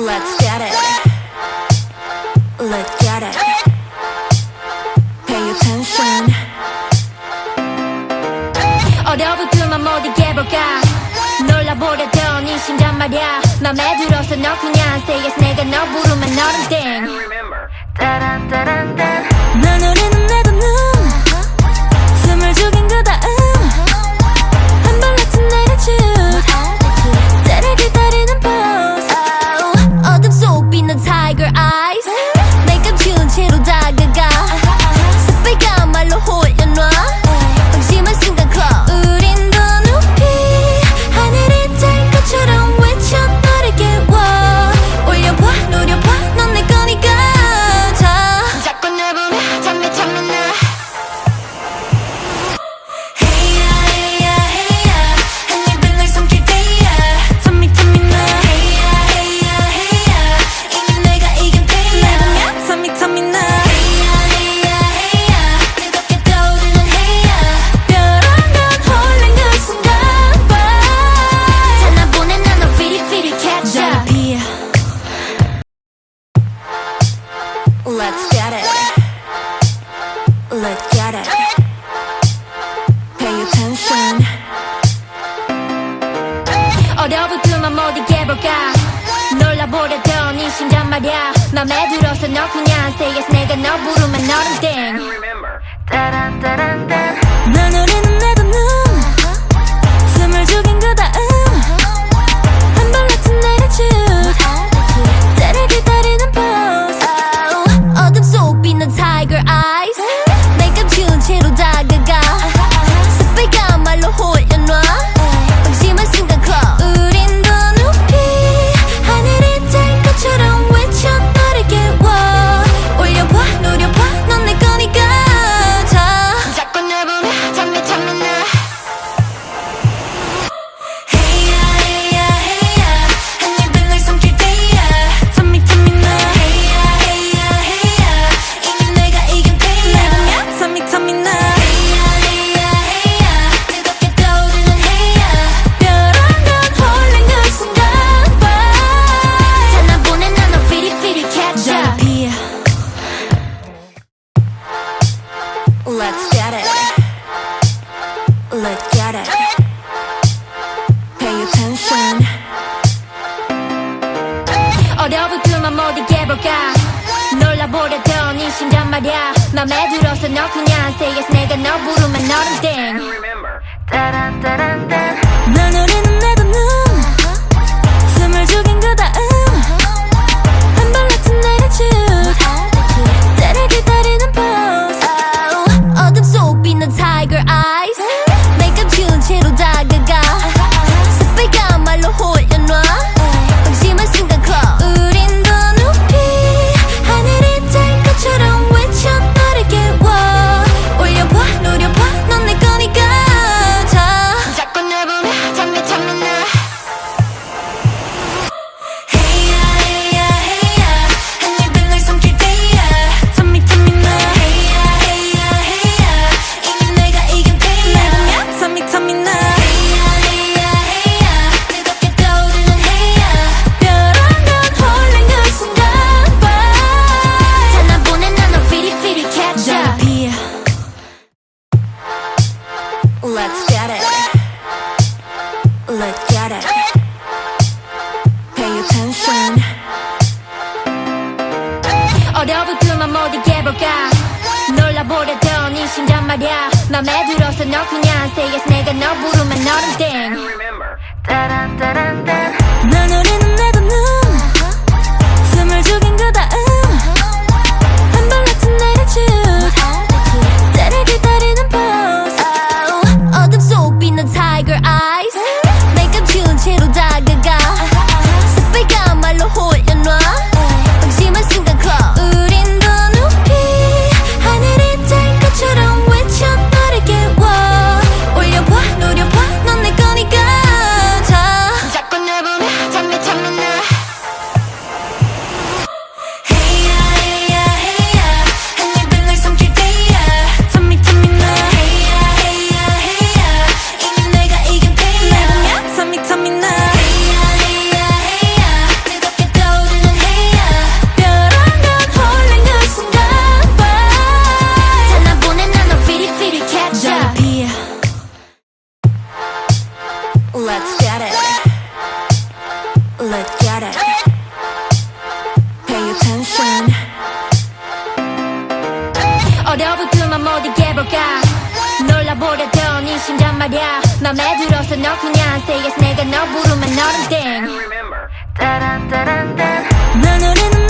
Let's get it. Let's get it. Pay attention. 어려부터만 못 이겨볼까 놀라보려던 이 심장 말야 맘에 들어서 너 그냥 say yes 내가 너 부르면 너는 땡 따란 따란따. 나 노래는 내가 눈 숨을 죽인 그다 어려부터 맘 어디 개볼까? 놀라보려던 이 심장 말야. 맘에 들어서 너 그냥 say yes 내가 너 부르면 너는 땡. 따란 따란 딴 나노래는 내가 눈. 숨을 죽인 거 단 말야 맘에 들어서 너 그냥 say yes 내가 너 부르면 너는 땡 따란따란따 맘에 들어서 너 그냥 say yes 내가 너 부르면 너는 땡 따란 따란 따란 Let's get it. Let's get it. Pay attention. 어려울그만 못 이겨볼까 놀라보려던 이 심장 말야 맘에 들어서 너 그냥 say yes 내가 너 부르면 너는 땡날 노리는